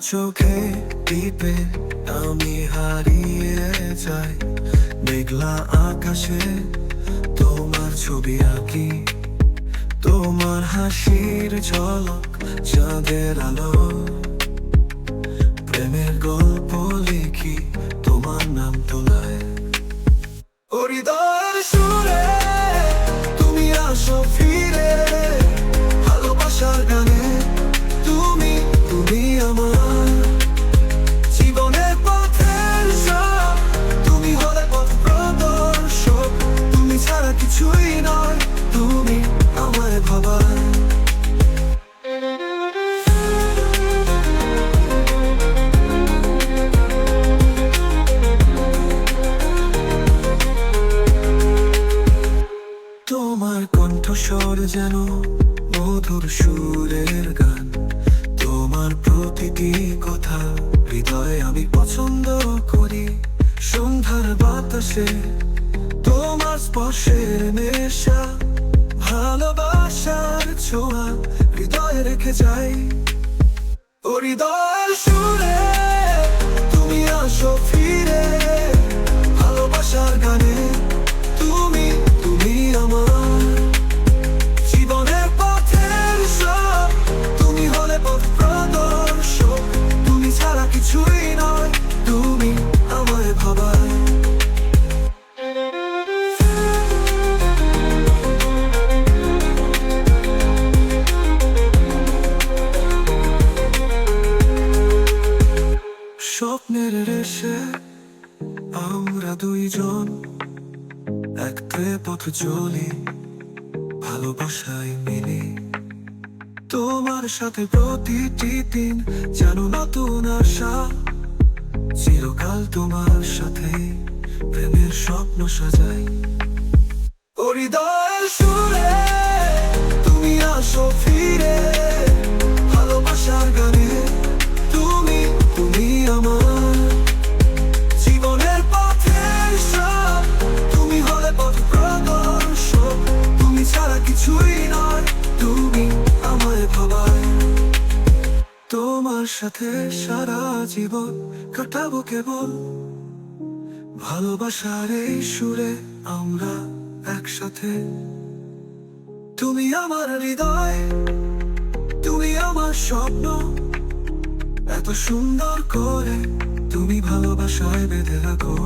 চোখে টিপে আমি হারিয়ে যাই। মেঘলা আকাশে তোমার ছবি আঁকি। তোমার হাসির ঝলক চাঁদের আলো। প্রেমের গল্প লিখি, তোমার নাম তোলায়। হৃদয়ের সুরে কণ্ঠস্বর যেন মধুর সুরের গান। তোমার প্রতিটি কথা হৃদয়ে আমি পছন্দ করি। সন্ধ্যার বাতাসে তোমার স্পর্শের নেশা, ভালোবাসার ছোঁয়া হৃদয়ে রেখে যাই। ও হৃদয়ের সুরে দুইজন এক পথ চলি, ভালোবাসায় মিলি। তোমার সাথে প্রতিটি দিন যেন নতুন আশা, চিরকাল তোমার সাথে প্রেমের স্বপ্ন সাজাই। হৃদয় সুরে তোমার সাথে সারা জীবন কাটাবো কেবল। ভালোবাসার এই সুরে আমরা একসাথে। তুমি আমার হৃদয়, তুমি আমার স্বপ্ন। এত সুন্দর করে তুমি ভালোবাসায় বেঁধে রাখো।